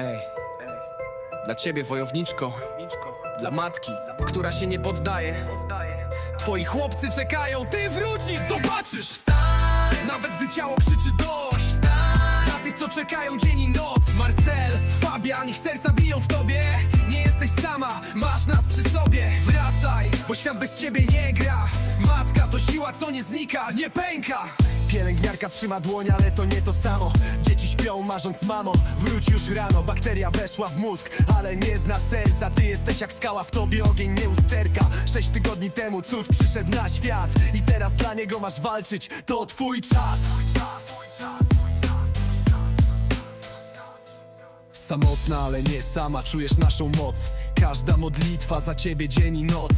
Ej, dla ciebie wojowniczko, dla matki, która się nie poddaje. Twoi chłopcy czekają, ty wrócisz, zobaczysz! Nawet gdy ciało krzyczy dość! Dla tych, co czekają dzień i noc. Marcel, Fabian, ich serca biją w tobie. Nie jesteś sama, masz nas przy sobie. Wracaj, bo świat bez ciebie nie gra. Matka to siła, co nie znika, nie pęka Pielęgniarka trzyma dłoń, ale to nie to samo. Dzieci śpią, marząc mamo. Wróć już rano, bakteria weszła w mózg Ale nie zna serca, ty jesteś jak skała W tobie ogień nie usterka. Sześć tygodni temu cud przyszedł na świat I teraz dla niego masz walczyć. To twój czas. Samotna, ale nie sama, czujesz naszą moc. Każda modlitwa za ciebie dzień i noc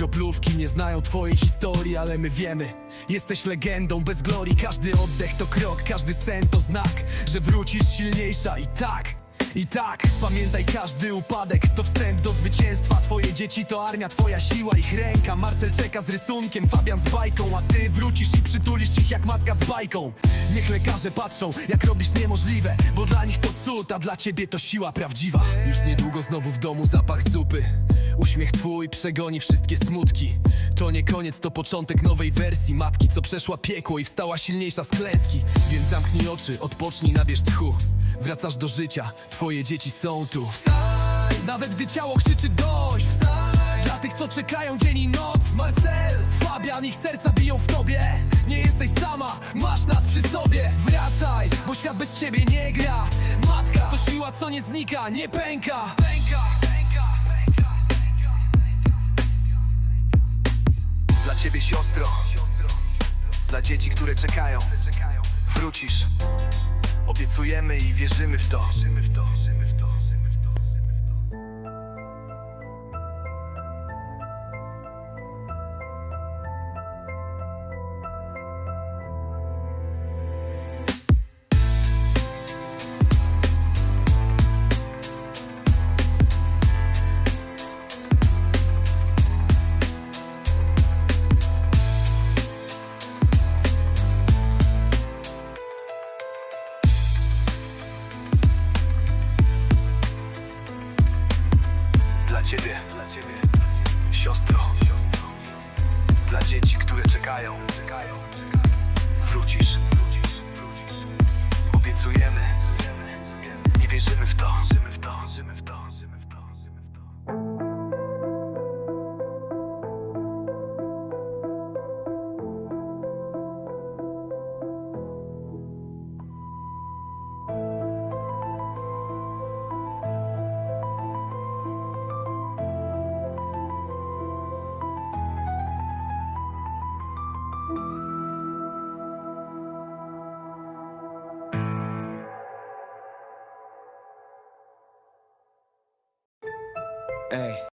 Kroplówki nie znają twojej historii, ale my wiemy. Jesteś legendą bez glorii, każdy oddech to krok Każdy sen to znak, że wrócisz silniejsza. I tak i tak, pamiętaj każdy upadek to wstęp do zwycięstwa. Twoje dzieci to armia, twoja siła, ich ręka. Marcel czeka z rysunkiem, Fabian z bajką A ty wrócisz i przytulisz ich jak matka z bajką. Niech lekarze patrzą, jak robisz niemożliwe Bo dla nich to cud, a dla ciebie to siła prawdziwa. Już niedługo znowu w domu zapach zupy Uśmiech twój przegoni wszystkie smutki. To nie koniec, to początek nowej wersji Matki, co przeszła piekło i wstała silniejsza z klęski. Więc zamknij oczy, odpocznij, nabierz tchu. Wracasz do życia, twoje dzieci są tu. Wstań, nawet gdy ciało krzyczy dość. Wstań, dla tych co czekają dzień i noc. Marcel, Fabian, ich serca biją w tobie. Nie jesteś sama, masz nas przy sobie. Wracaj, bo świat bez ciebie nie gra. Matka to siła co nie znika, nie pęka Dla ciebie siostro. Dla dzieci, które czekają. Wrócisz. Obiecujemy i wierzymy w to. Ciebie, dla ciebie, siostro. Dla dzieci, które czekają. Wrócisz. Obiecujemy. I Ej,